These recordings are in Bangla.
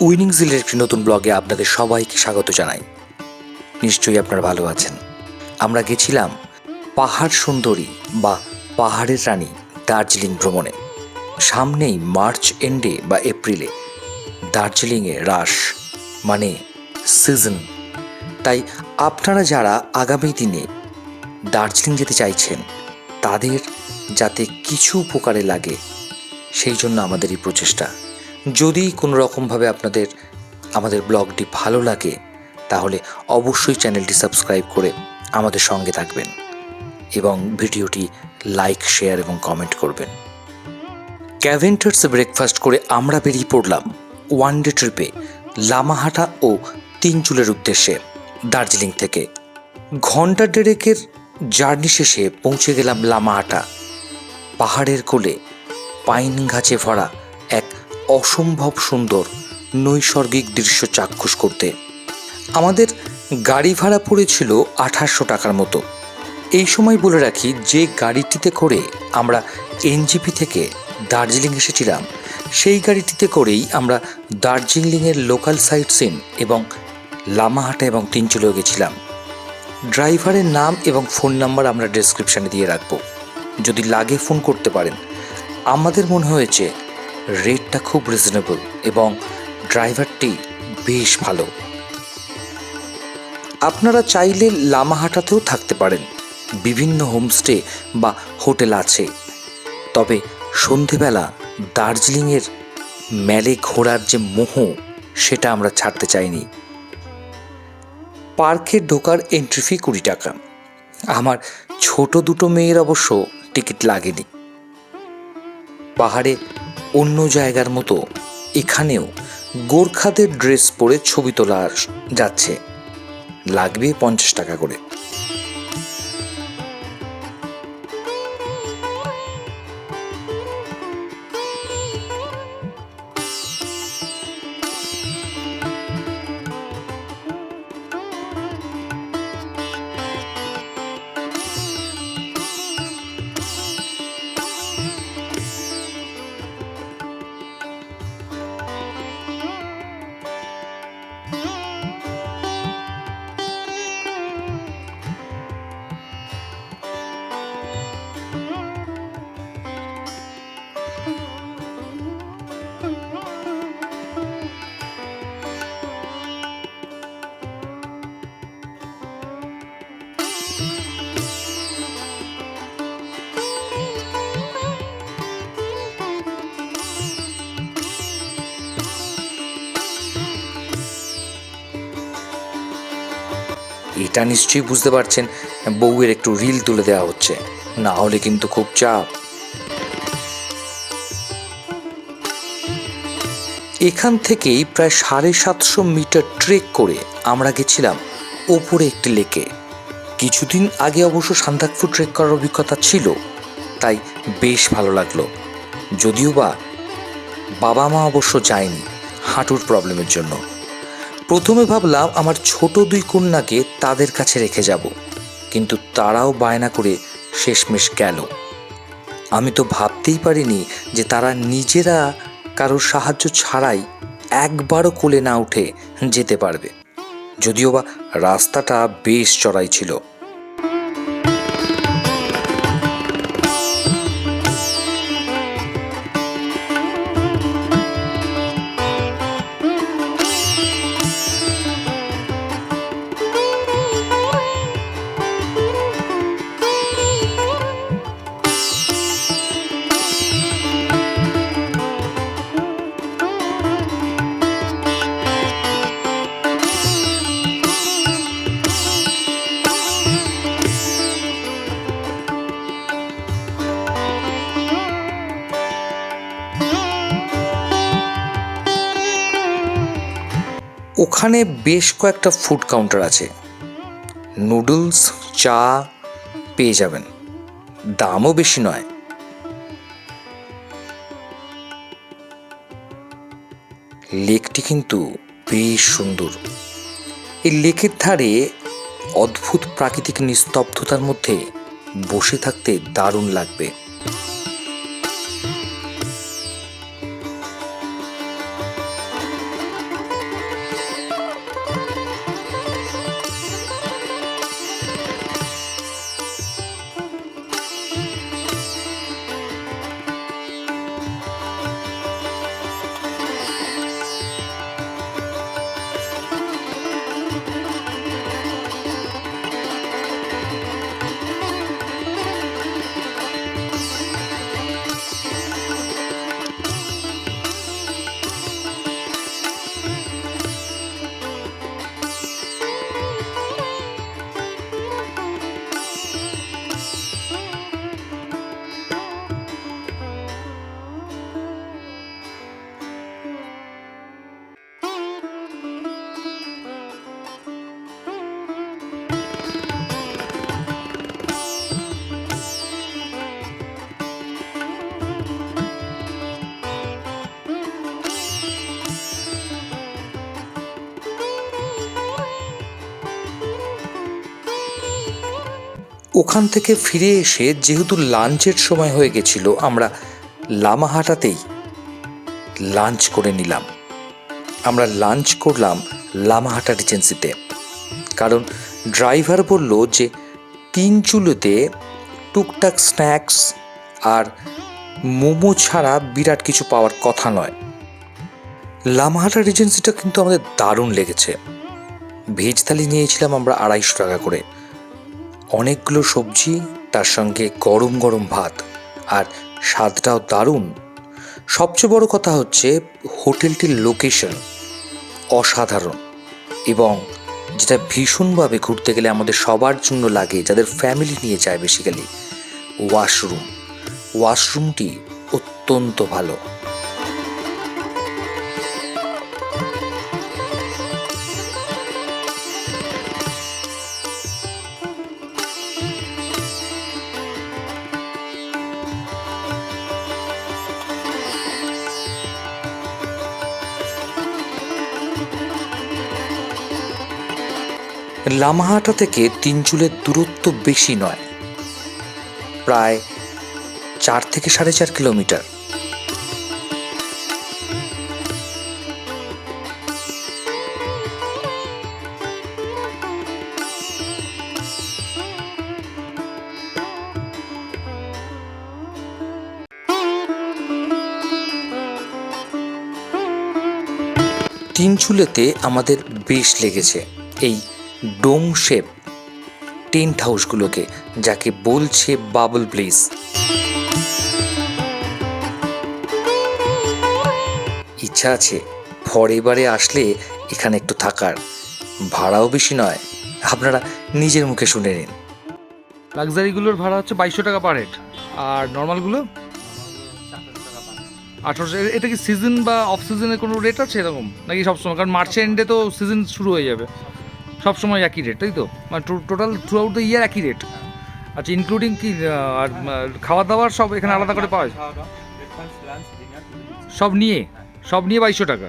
উইনিং জিলের একটি নতুন ব্লগে আপনাদের সবাইকে স্বাগত জানাই। নিশ্চয়ই আপনারা ভালো আছেন। আমরা গেছিলাম পাহাড় সুন্দরী বা পাহাড়ের রানী দার্জিলিং ভ্রমণে। সামনেই মার্চ এন্ডে বা এপ্রিলে দার্জিলিংয়ে রাস মানে সিজন। তাই আপনারা যারা আগামী দিনে দার্জিলিং যেতে চাইছেন, তাদের যাতে কিছু উপকারে লাগে, সেই জন্য আমাদের এই প্রচেষ্টা। যদি কোনো রকমভাবে আপনাদের, আমাদের ব্লগটি ভালো লাগে, তাহলে অবশ্যই চ্যানেলটি সাবস্ক্রাইব করে আমাদের সঙ্গে থাকবেন এবং ভিডিওটি লাইক, শেয়ার এবং কমেন্ট করবেন। ক্যাভেন্টার্স ব্রেকফাস্ট করে আমরা বেরিয়ে পড়লাম ওয়ান ডে ট্রিপে লামাহাটা ও তিনচুলের উদ্দেশ্যে দার্জিলিং থেকে। ঘণ্টা দেড়েকের জার্নি শেষে পৌঁছে গেলাম লামাহাটা। পাহাড়ের কোলে পাইন গাছে ভরা অসম্ভব সুন্দর নৈসর্গিক দৃশ্য চাক্ষুষ করতে। আমাদের গাড়ি ভাড়া পড়েছিল আঠাশশো টাকার মতো। এই সময় বলে রাখি, যে গাড়িটিতে করে আমরা এনজিপি থেকে দার্জিলিং এসেছিলাম, সেই গাড়িটিতে করেই আমরা দার্জিলিংয়ের লোকাল সাইট সিন এবং লামাহাটা এবং তিনচুলেও গেছিলাম। ড্রাইভারের নাম এবং ফোন নাম্বার আমরা ডেসক্রিপশানে দিয়ে রাখব। যদি লাগে ফোন করতে পারেন। আমাদের মনে হয়েছে রেটটা খুব রিজনেবল এবং ড্রাইভারটি বেশ ভালো। আপনারা চাইলে লামাহাটাতেও থাকতে পারেন। বিভিন্ন হোমস্টে বা হোটেল আছে। তবে সন্ধেবেলা দার্জিলিংয়ের ম্যালে ঘোরার যে মোহ, সেটা আমরা ছাড়তে চাইনি। পার্কে ঢোকার এন্ট্রি ফি কুড়ি টাকা। আমার ছোট দুটো মেয়ের অবশ্য টিকিট লাগেনি। পাহাড়ে অন্য জায়গার মতো। এখানেও গোর্খাদের ড্রেস পরে ছবি তোলা যাচ্ছে। লাগবে পঞ্চাশ টাকা করে। এটা নিশ্চয়ই বুঝতে পারছেন, বউয়ের একটু রিল তুলে দেওয়া হচ্ছে, না হলে কিন্তু খুব চাপ। এখান থেকেই প্রায় সাড়ে সাতশো মিটার ট্রেক করে আমরা গেছিলাম ওপরে একটি লেকে। কিছুদিন আগে অবশ্য সান্দাকফু ট্রেক করার অভিজ্ঞতা ছিল, তাই বেশ ভালো লাগল। যদিও বা বাবা মা অবশ্য যায়নি হাঁটুর প্রবলেমের জন্য। প্রথমে ভাবলাম আমার ছোট দুই কন্যাকে তাদের কাছে রেখে যাব, কিন্তু তারাও বায়না করে শেষমেশ গেল। আমি তো ভাবতেই পারিনি যে তারা নিজেরা কারোর সাহায্য ছাড়াই একবারও কোলে না উঠে যেতে পারবে, যদিও বা রাস্তাটা বেশ চড়াই ছিল। ওখানে বেশ কয়েকটা ফুড কাউন্টার আছে। নুডলস চা পেয়ে যাবেন। দামও বেশি নয়। লেকটি কিন্তু বেশ সুন্দর। এই লেকের ধারে অদ্ভুত প্রাকৃতিক নিস্তব্ধতার মধ্যে বসে থাকতে দারুণ লাগবে। ওখান থেকে ফিরে এসে যেহেতু লাঞ্চের সময় হয়ে গেছিল, আমরা লামাহাটাতেই লাঞ্চ করে নিলাম। আমরা লাঞ্চ করলাম লামাহাটা রিজেন্সিতে। কারণ ড্রাইভার বলল যে তিন চুলোতে টুকটাক স্ন্যাক্স আর মোমো ছাড়া বিরাট কিছু পাওয়ার কথা নয়। লামাহাটা রিজেন্সিটা কিন্তু আমাদের দারুণ লেগেছে। ভেজ থালি নিয়েছিলাম আমরা আড়াইশো টাকা করে। অনেকগুলো সবজি, তার সঙ্গে গরম গরম ভাত, আর স্বাদটাও দারুণ। সবচেয়ে বড় কথা হচ্ছে, হোটেলটির লোকেশন অসাধারণ এবং যেটা ভীষণভাবে ঘুরতে গেলে আমাদের সবার জন্য লাগে, যাদের ফ্যামিলি নিয়ে যায় বেসিক্যালি ওয়াশরুম ওয়াশরুমটি অত্যন্ত ভালো। লামাহাটা থেকে তিনচুলের দূরত্ব বেশি নয়। প্রায় চার থেকে সাড়ে চার কিলোমিটার। তিনচুলেতে আমাদের বেশ লেগেছে। এই ডোম শেপ, টেন্ট হাউসগুলোকে, যাকে বলছে বাবল প্লেস ইচ্ছা আছে পরেবারে আসলে এখানে একটু থাকার। ভাড়াও বেশি নয়। আপনারা নিজের মুখে শুনে নিন। লাক্সারিগুলোর ভাড়া হচ্ছে বাইশশো টাকা পার হেড আর নর্মালগুলো? আঠারোশো। এটা কি সিজন বা অফ সিজনের কোনো রেট আছে এরকম? নাকি সবসময়? কারণ মার্চের এন্ডে তো সিজন শুরু হয়ে যাবে। সবসময় একই রেট তাই তো? মানে total throughout the year একই রেট আচ্ছা ইনক্লুডিং কি আর খাওয়া দাওয়ার সব এখানে আলাদা করে পাওয়া যায়? সব নিয়ে? সব নিয়ে বাইশশো টাকা?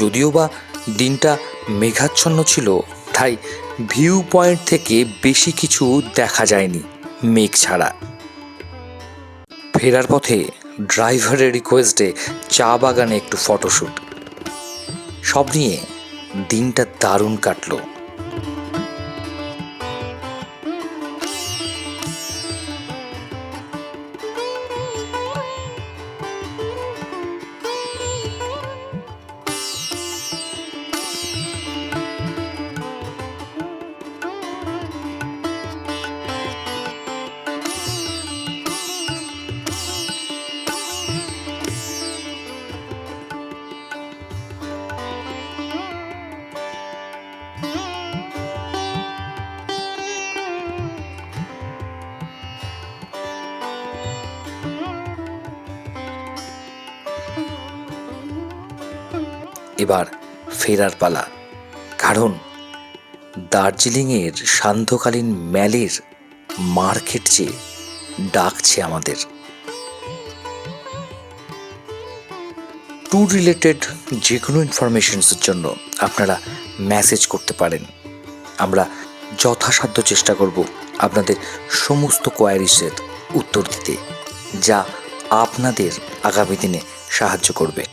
যদিও বা দিনটা মেঘাচ্ছন্ন ছিল, তাই ভিউ পয়েন্ট থেকে বেশি কিছু দেখা যায়নি মেঘ ছাড়া। ফেরার পথে ড্রাইভারের রিকোয়েস্টে চা বাগানে একটু ফটোশ্যুট সব নিয়ে দিনটা দারুণ কাটলো। এবার ফেরার পালা। কারণ দার্জিলিংয়ের সান্ধ্যকালীন ম্যালের মার্কেট যে ডাকছে আমাদের। ট্যুর রিলেটেড যে কোনো ইনফরমেশনসের জন্য আপনারা মেসেজ করতে পারেন। আমরা যথাসাধ্য চেষ্টা করব আপনাদের সমস্ত কোয়ারিসের উত্তর দিতে, যা আপনাদের আগামী দিনে সাহায্য করবে।